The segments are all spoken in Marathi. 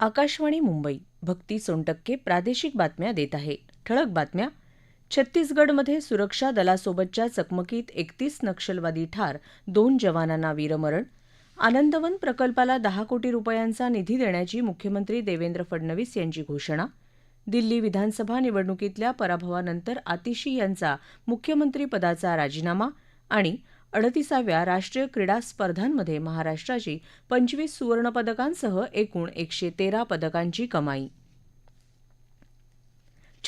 आकाशवाणी मुंबई भक्ती सोनटक्के प्रादेशिक बातम्या देत आहे. ठळक बातम्या. छत्तीसगडमध्ये सुरक्षा दलासोबतच्या चकमकीत एकतीस नक्षलवादी ठार दोन जवानांना वीरमरण. आनंदवन प्रकल्पाला दहा कोटी रुपयांचा निधी देण्याची मुख्यमंत्री देवेंद्र फडणवीस यांची घोषणा. दिल्ली विधानसभा निवडणुकीतल्या पराभवानंतर आतिशी यांचा मुख्यमंत्रीपदाचा राजीनामा आणि अडतिसाव्या राष्ट्रीय क्रीडा स्पर्धांमध्ये महाराष्ट्राची पंचवीस सुवर्णपदकांसह एकूण एकशे तेरा पदकांची कमाई.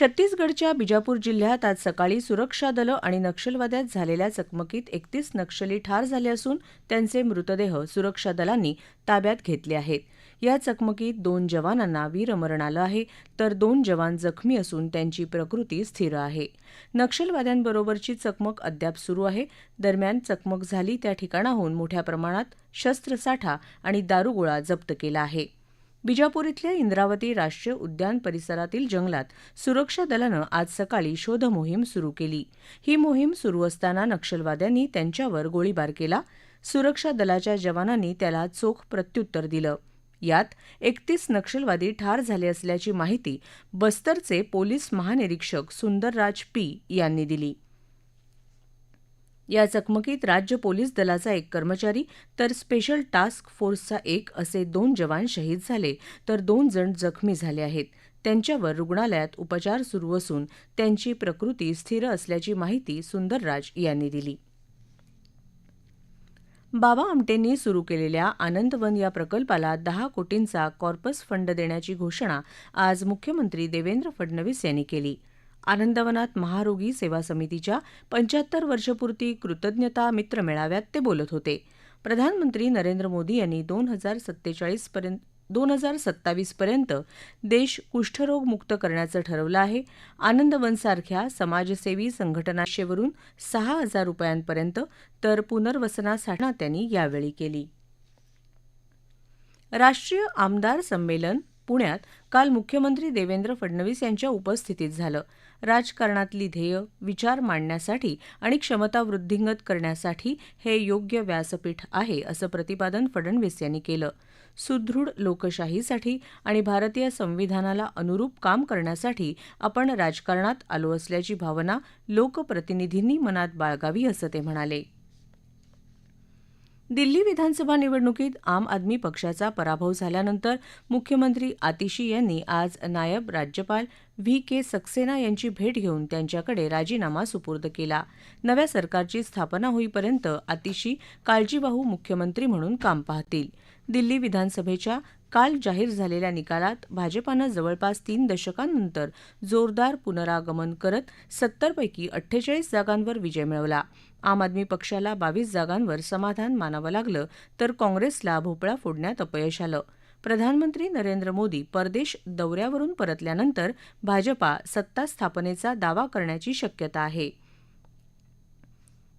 छत्तीसगडच्या बिजापूर जिल्ह्यात आज सकाळी सुरक्षा दलं आणि नक्षलवाद्यात झालेल्या चकमकीत एकतीस नक्षली ठार झाले असून त्यांचे मृतदेह सुरक्षा दलांनी ताब्यात घेतले आहेत. या चकमकीत दोन जवानांना वीरमरण आलं आहे तर दोन जवान जखमी असून त्यांची प्रकृती स्थिर आहे. नक्षलवाद्यांबरोबरची चकमक अद्याप सुरू आहे. दरम्यान चकमक झाली त्या ठिकाणाहून मोठ्या प्रमाणात शस्त्रसाठा आणि दारुगोळा जप्त केला आहे. बिजापूर इथल्या इंद्रावती राष्ट्रीय उद्यान परिसरातील जंगलात सुरक्षा दलानं आज सकाळी शोधमोहीम सुरू केली. ही मोहीम सुरू असताना नक्षलवाद्यांनी त्यांच्यावर गोळीबार केला. सुरक्षा दलाच्या जवानांनी त्याला चोख प्रत्युत्तर दिलं. यात एकतीस नक्षलवादी ठार झाले असल्याची माहिती बस्तरचे पोलीस महानिरीक्षक सुंदरराज पी यांनी दिली. या चकमकीत राज्य पोलीस दलाचा एक कर्मचारी तर स्पेशल टास्क फोर्सचा एक असे दोन जवान शहीद झाले तर दोन जण जखमी झाले आहेत. त्यांच्यावर रुग्णालयात उपचार सुरू असून त्यांची प्रकृती स्थिर असल्याची माहिती सुंदरराज यांनी दिली. बाबा आमटेंनी सुरू केलेल्या आनंदवन या प्रकल्पाला दहा कोटींचा कॉर्पस फंड देण्याची घोषणा आज मुख्यमंत्री देवेंद्र फडणवीस यांनी केली. आनंदवनात महारोगी सेवा समितीच्या पंच्याहत्तर वर्षपूर्ती कृतज्ञता मित्र मेळाव्यात ते बोलत होते. प्रधानमंत्री नरेंद्र मोदी यांनी दोन हजार सत्तेचाळीस पर्यंत दोन हजार सत्तावीसपर्यंत देश कुष्ठरोग मुक्त करण्याचं ठरवलं आहे. आनंदवनसारख्या समाजसेवी संघटनाशेवरून सहा हजार रुपयांपर्यंत तर पुनर्वसनासाठी त्यांनी यावेळी केली. राष्ट्रीय आमदार संमेलन पुण्यात काल मुख्यमंत्री देवेंद्र फडणवीस यांच्या उपस्थितीत झालं. राजकारणातली ध्येय विचार मांडण्यासाठी आणि क्षमता वृद्धिंगत करण्यासाठी हे योग्य व्यासपीठ आहे असं प्रतिपादन फडणवीस यांनी केलं. सुदृढ लोकशाहीसाठी आणि भारतीय संविधानाला अनुरूप काम करण्यासाठी आपण राजकारणात आलो असल्याची भावना लोकप्रतिनिधींनी मनात बाळगावी असं ते म्हणाले. दिल्ली विधानसभा निवडणुकीत आम आदमी पक्षाचा पराभव झाल्यानंतर मुख्यमंत्री आतिशी यांनी आज नायब राज्यपाल व्ही के सक्सेना यांची भेट घेऊन त्यांच्याकडे राजीनामा सुपूर्द केला. नव्या सरकारची स्थापना होईपर्यंत आतिशी काळजीवाहू मुख्यमंत्री म्हणून काम पाहतील. दिल्ली विधानसभेच्या काल जाहीर झालेल्या निकालात भाजपानं जवळपास तीन दशकांनंतर जोरदार पुनरागमन करत सत्तरपैकी अठ्ठेचाळीस जागांवर विजय मिळवला. आम आदमी पक्षाला बावीस जागांवर समाधान मानावं लागलं तर काँग्रेसला भोपळा फोडण्यात अपयश आलं. प्रधानमंत्री नरेंद्र मोदी परदेश दौऱ्यावरून परतल्यानंतर भाजपा सत्ता स्थापनेचा दावा करण्याची शक्यता आहे.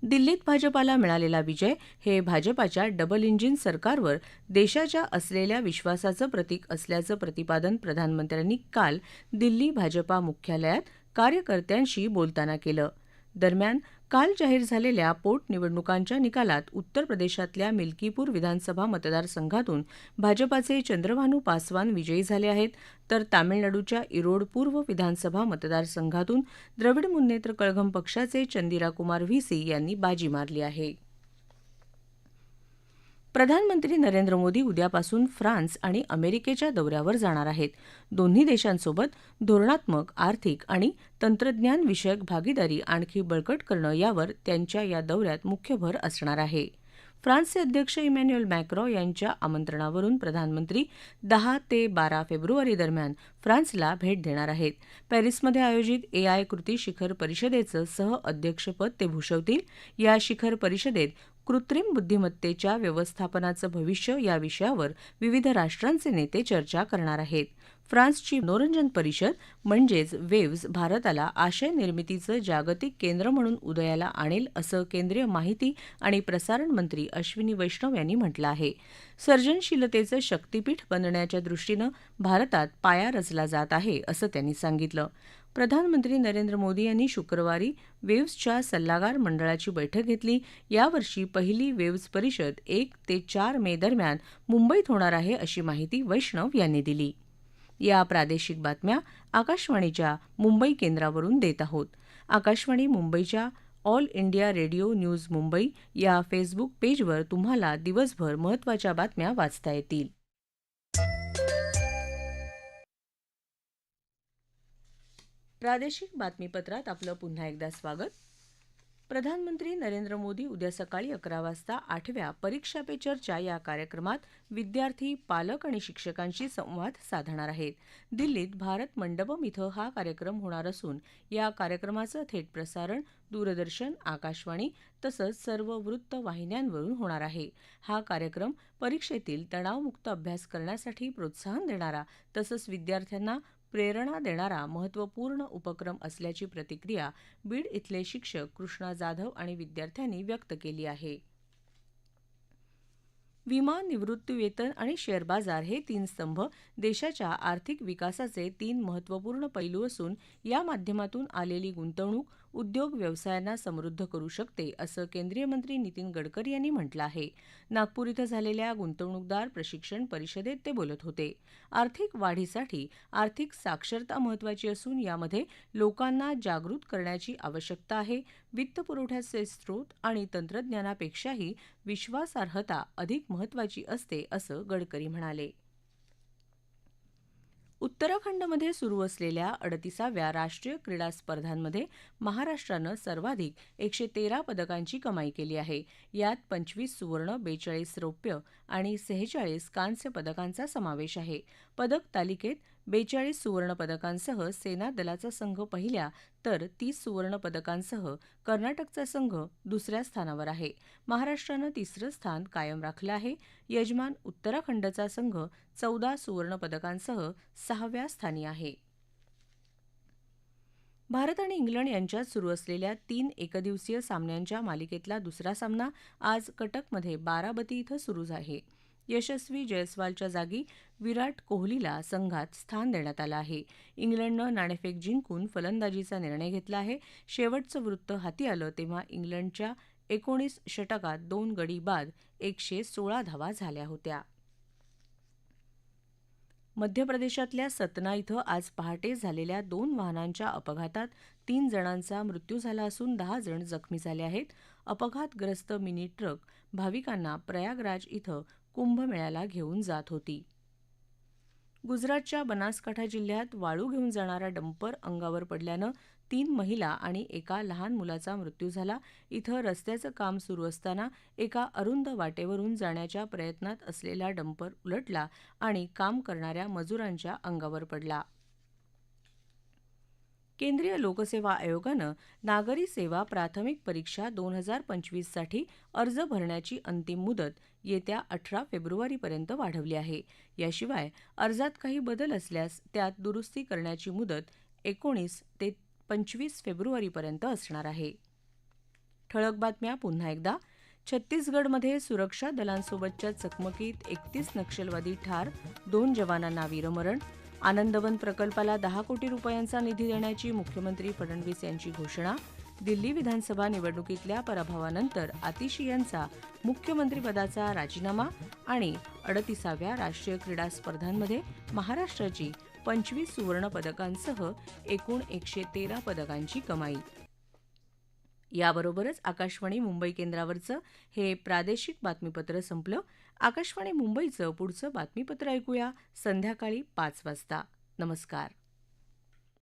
दिल्लीत भाजपाला मिळालेला विजय हे भाजपाच्या डबल इंजिन सरकारवर देशाच्या असलेल्या विश्वासाचं प्रतीक असल्याचं प्रतिपादन प्रधानमंत्र्यांनी काल दिल्ली भाजपा मुख्यालयात कार्यकर्त्यांशी बोलताना केलं. दरम्यान काल जाहीर झालेल्या पोटनिवडणुकांच्या निकालात उत्तर प्रदेशातल्या मिल्कीपूर विधानसभा मतदारसंघातून भाजपाचे चंद्रभानू पासवान विजयी झाले आहेत. तर तामिळनाडूच्या इरोड पूर्व विधानसभा मतदारसंघातून द्रविड मुन्नेत्र कळघम पक्षाचे चंदिराकुमार व्हीसी यांनी बाजी मारली आहे. प्रधानमंत्री नरेंद्र मोदी उद्यापासून फ्रान्स आणि अमेरिकेच्या दौऱ्यावर जाणार आहेत. दोन्ही देशांसोबत धोरणात्मक आर्थिक आणि तंत्रज्ञान विषयक भागीदारी आणखी बळकट करणं यावर त्यांच्या या दौऱ्यात मुख्य भर असणार आहे. फ्रान्सचे अध्यक्ष इमॅन्युअल मॅक्रॉ यांच्या आमंत्रणावरून प्रधानमंत्री दहा ते बारा फेब्रुवारी दरम्यान फ्रान्सला भेट देणार आहेत. पॅरिसमध्ये आयोजित ए आय कृती शिखर परिषदेचं सह अध्यक्षपद ते भूषवतील. या शिखर परिषदेत कृत्रिम बुद्धिमत्तेच्या व्यवस्थापनाचं भविष्य या विषयावर विविध राष्ट्रांचे नेते चर्चा करणार आहेत. फ्रान्सची मनोरंजन परिषद म्हणजेच वेव्ज भारताला आशय निर्मितीचं जागतिक केंद्र म्हणून उदयाला आणेल असं केंद्रीय माहिती आणि प्रसारण मंत्री अश्विनी वैष्णव यांनी म्हटलं आहे. सर्जनशीलतेचं शक्तीपीठ बनण्याच्या दृष्टीनं भारतात पाया रचला जात आहे असं त्यांनी सांगितलं. प्रधानमंत्री नरेंद्र मोदी यांनी शुक्रवारी वेव्सच्या सल्लागार मंडळाची बैठक घेतली. यावर्षी पहिली वेव्स परिषद एक ते चार मे दरम्यान मुंबईत होणार आहे अशी माहिती वैष्णव यांनी दिली. या प्रादेशिक बातम्या आकाशवाणीच्या मुंबई केंद्रावरून देत आहोत. आकाशवाणी मुंबईच्या all India radio news Mumbai या फेसबुक पेजवर तुम्हाला दिवसभर महत्त्वाच्या बातम्या वाचता येतील. प्रादेशिक बातमीपत्रात आपलं पुन्हा एकदा स्वागत. प्रधानमंत्री नरेंद्र मोदी उद्या सकाळी अकरा वाजता आठव्या परीक्षा पे चर्चा या कार्यक्रमात विद्यार्थी पालक आणि शिक्षकांशी संवाद साधणार आहेत. दिल्लीत भारत मंडपम इथं हा कार्यक्रम होणार असून या कार्यक्रमाचं थेट प्रसारण दूरदर्शन आकाशवाणी तसंच सर्व वृत्तवाहिन्यांवरून होणार आहे. हा कार्यक्रम परीक्षेतील तणावमुक्त अभ्यास करण्यासाठी प्रोत्साहन देणारा तसंच विद्यार्थ्यांना प्रेरणा देणारा महत्त्वपूर्ण उपक्रम असल्याची प्रतिक्रिया बीड इथले शिक्षक कृष्णा जाधव आणि विद्यार्थ्यांनी व्यक्त केली आहे. विमा निवृत्तीवेतन आणि शेअर बाजार हे तीन स्तंभ देशाच्या आर्थिक विकासाचे तीन महत्त्वपूर्ण पैलू असून या माध्यमातून आलेली गुंतवणूक उद्योग व्यवसायांना समृद्ध करू शकते असं केंद्रीय मंत्री नितीन गडकरी यांनी म्हटलं आहे. नागपूर इथं झालेल्या गुंतवणूकदार प्रशिक्षण परिषदेत ते बोलत होते. आर्थिक वाढीसाठी आर्थिक साक्षरता महत्त्वाची असून यामध्ये लोकांना जागृत करण्याची आवश्यकता आहे. वित्तपुरवठ्याचे स्रोत आणि तंत्रज्ञानापेक्षाही विश्वासार्हता अधिक महत्त्वाची असते असं गडकरी म्हणाले. उत्तराखंडमध्ये सुरू असलेल्या अडतिसाव्या राष्ट्रीय क्रीडा स्पर्धांमध्ये महाराष्ट्रानं सर्वाधिक एकशे तेरा पदकांची कमाई केली आहे. यात पंचवीस सुवर्ण बेचाळीस रौप्य आणि सेहेचाळीस कांस्य पदकांचा समावेश आहे. पदक तालिकेत बेचाळीस सुवर्णपदकांसह सेना दलाचा संघ पहिल्या तर तीस सुवर्णपदकांसह कर्नाटकचा संघ दुसऱ्या स्थानावर आहे. महाराष्ट्रानं तिसरं स्थान कायम राखलं आहे. यजमान उत्तराखंडचा संघ चौदा सुवर्णपदकांसह सहाव्या स्थानी आहे. भारत आणि इंग्लंड यांच्यात सुरू असलेल्या तीन एकदिवसीय सामन्यांच्या मालिकेतला दुसरा सामना आज कटकमध्ये बाराबती इथं सुरू आहे. यशस्वी जयस्वालच्या जागी विराट कोहलीला संघात स्थान देण्यात आलं आहे. इंग्लंडनं नाणेफेक जिंकून फलंदाजीचा निर्णय घेतला आहे. शेवटचं वृत्त हाती आलं तेव्हा इंग्लंडच्या एकोणीस षटकात दोन गडी बाद एकशे सोळा धावा झाल्या होत्या. मध्य प्रदेशातल्या सतना इथं आज पहाटे झालेल्या दोन वाहनांच्या अपघातात तीन जणांचा मृत्यू झाला असून दहा जण जखमी झाले आहेत. अपघातग्रस्त मिनी ट्रक भाविकांना प्रयागराज इथं कुंभमेळ्याला घेऊन जात होती. गुजरातच्या बनासकाठा जिल्ह्यात वाळू घेऊन जाणारा डंपर अंगावर पडल्यानं तीन महिला आणि एका लहान मुलाचा मृत्यू झाला. इथं रस्त्याचं काम सुरू असताना एका अरुंद वाटेवरून जाण्याच्या प्रयत्नात असलेला डंपर उलटला आणि काम करणाऱ्या मजुरांच्या अंगावर पडला. केंद्रीय लोकसेवा आयोगानं नागरी सेवा प्राथमिक परीक्षा दोन हजार पंचवीससाठी अर्ज भरण्याची अंतिम मुदत येत्या अठरा फेब्रुवारीपर्यंत वाढवली आहे. याशिवाय अर्जात काही बदल असल्यास त्यात दुरुस्ती करण्याची मुदत एकोणीस ते पंचवीस फेब्रुवारीपर्यंत असणार आहे. ठळक बातम्या पुन्हा एकदा. छत्तीसगडमध्ये सुरक्षा दलांसोबतच्या चकमकीत एकतीस नक्षलवादी ठार दोन जवानांना वीरमरण आनंदवन प्रकल्पाला दहा कोटी रुपयांचा निधी देण्याची मुख्यमंत्री फडणवीस यांची घोषणा. दिल्ली विधानसभा निवडणुकीतल्या पराभवानंतर आतिशी यांचा मुख्यमंत्रीपदाचा राजीनामा आणि अडतिसाव्या राष्ट्रीय क्रीडा स्पर्धांमध्ये महाराष्ट्राची पंचवीस सुवर्ण पदकांसह एकूण एकशे तेरा पदकांची कमाई. याबरोबरच आकाशवाणी मुंबई केंद्रावरचं हे प्रादेशिक बातमीपत्र संपलं. आकाशवाणी मुंबईचं पुढचं बातमीपत्र ऐकूया संध्याकाळी पाच वाजता. नमस्कार.